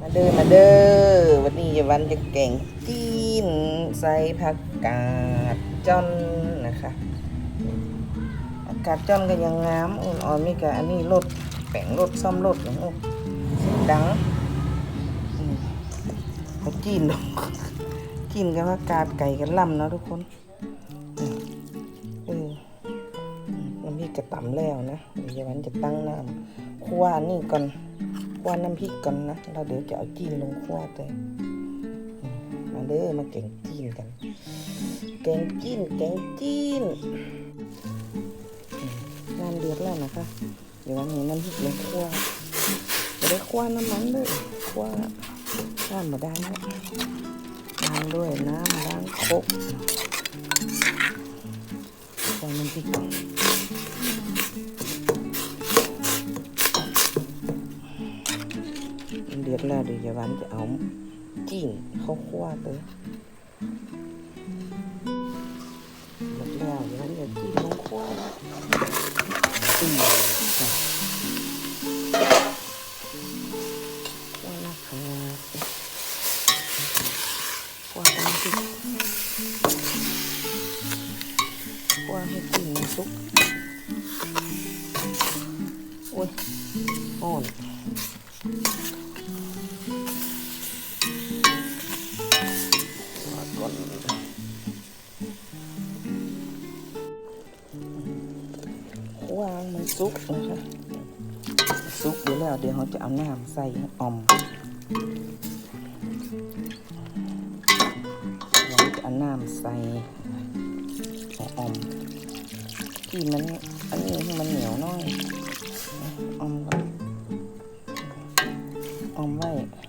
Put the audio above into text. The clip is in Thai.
มาเด้อมาเด้อวันนี้ยาวันจะแกงจีนใส่ผักกาดจ้อนนะคะผักกาดจ้อนก็ยังงามอ่อนๆนี่ก็อันนี้รสแป้งรสซ่อมรสอย่างโอ้เสียงดังเขาจีนดอกกินกับผักกาดไก่กันล่ำเนาะทุกคนมเอออืมน้ำพริกระตำแล้วนะเดี๋ยวยาวันจะตั้งน้ำคั่วอันนี่ก่อน คั่วน้ำพริกก่อนนะแล้วเดี๋ยวจะเอาจีนลงคั่วเตยอืมาเด้อมาแกงจีนกัน แกงจีนแกงจีนอืมน้ำเดือดแล้วนะคะ เดี๋ยววันนี้น้ำพริกลงคั่วจะได้คั่วน้ำมันเลยคั่วน้ำมาได้แล้วล้างด้วยน้ำล้างครกใส่น้ำพริกก่อน เดือดแล้วเดี๋ยวยาวันจะเอาจิ้งข้าวคั่วเลยเดือดแล้วยายวันจะจิ้งลงคั่วแล้วอืมจ้ะคั่วนะคะคั่วตามที่คั่วให้จิ้งมันสุกโอ้ยอ่อน ก่อนวางมันซุกนะคะซุกอยู่แล้วเดี๋ยวเราจะเอาน้ำใส่ออมเราจะเอาน้ำใส่อาออมที่มันอันนี้ ให้มันเหนียวหน้อยออมก่อนออมไว้